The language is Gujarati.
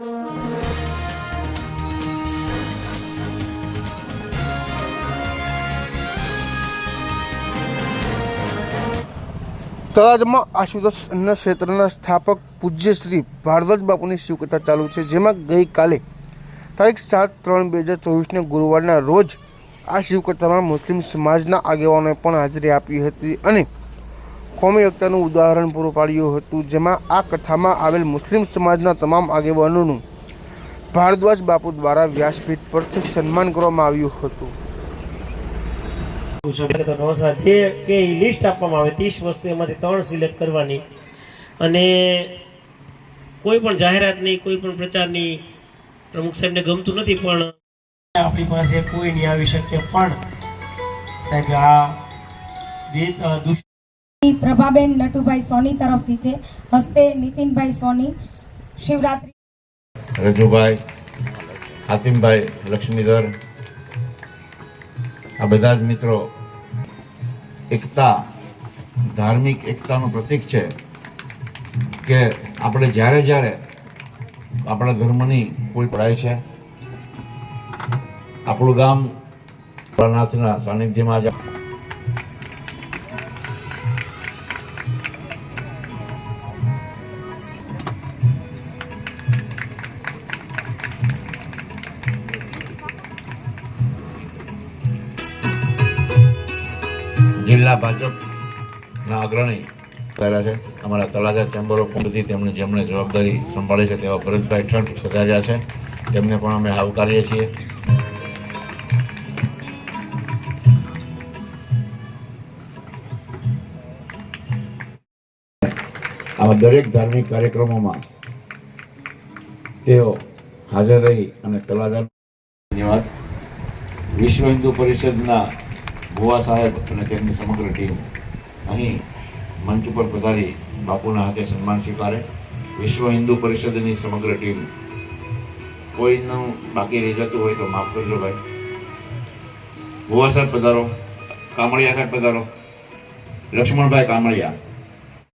તળાજામાં આશુતોષના ક્ષેત્રના સ્થાપક પૂજ્ય શ્રી ભારદ્વાજ બાપુની શિવકથા ચાલુ છે, જેમાં ગઈકાલે તારીખ સાત ત્રણ બે હજાર ચોવીસને ગુરુવારના રોજ આ શિવકથામાં મુસ્લિમ સમાજના આગેવાનોએ પણ હાજરી આપી હતી અને કોમી એકતાનું ઉદાહરણ પૂરું પાડ્યું હતું જેમાં આ કથામાં આવેલ મુસ્લિમ સમાજના તમામ આગેવાનોનું ભારદ્વાજ બાપુ દ્વારા વ્યાસપીઠ પરથી સન્માન કરવામાં આવ્યું હતું. જે કે લિસ્ટ આપવામાં આવે ત્રીસ વસ્તુ એમાંથી ત્રણ સિલેક્ટ કરવાની. અને કોઈ પણ જાહેરાતની કોઈ પણ પ્રચારની પ્રમુખ સાહેબને ગમતું નથી પણ આપણી પાસે કોઈ નહીં આવી શકે. પણ સાહેબ આ રીત અ, દુષ્ પ્રભાબેન નટુભાઈ સોની તરફથી છે. હસ્તે નીતિનભાઈ સોની, શિવરાત્રી. રજુભાઈ હાતિમભાઈ લક્ષ્મીધર, આ બધા જ મિત્રો એકતા, ધાર્મિક એકતાનું પ્રતીક છે કે આપણે જ્યારે જ્યારે આપણા ધર્મની કોઈ પડાય છે. આપણું ગામ પ્રનાથના સાનિધ્યમાં આજે જિલ્લા ભાજપના અગ્રણી કર્યા છે. અમારા તળાજા ચેમ્બર ઓફ કોમર્સથી તેમણે જેમણે જવાબદારી સંભાળી છે તેવા ભરતભાઈ ઠંડ પધાર્યા છે. તેમને પણ અમે આવકારીએ છીએ. આવા દરેક ધાર્મિક કાર્યક્રમોમાં તેઓ હાજર રહી અને તળાજા ધન્યવાદ. વિશ્વ હિન્દુ પરિષદના ભુવા સાહેબ અને તેમની સમગ્ર ટીમ અહીં મંચ ઉપર પધારી બાપુના હાથે સન્માન સ્વીકારે. વિશ્વ હિન્દુ પરિષદની સમગ્ર ટીમ કોઈનું બાકી રહી જતું હોય તો માફ કરજો ભાઈ. ભુવા સાહેબ પધારો, કામળિયા સાહેબ પધારો. લક્ષ્મણભાઈ કામળિયા.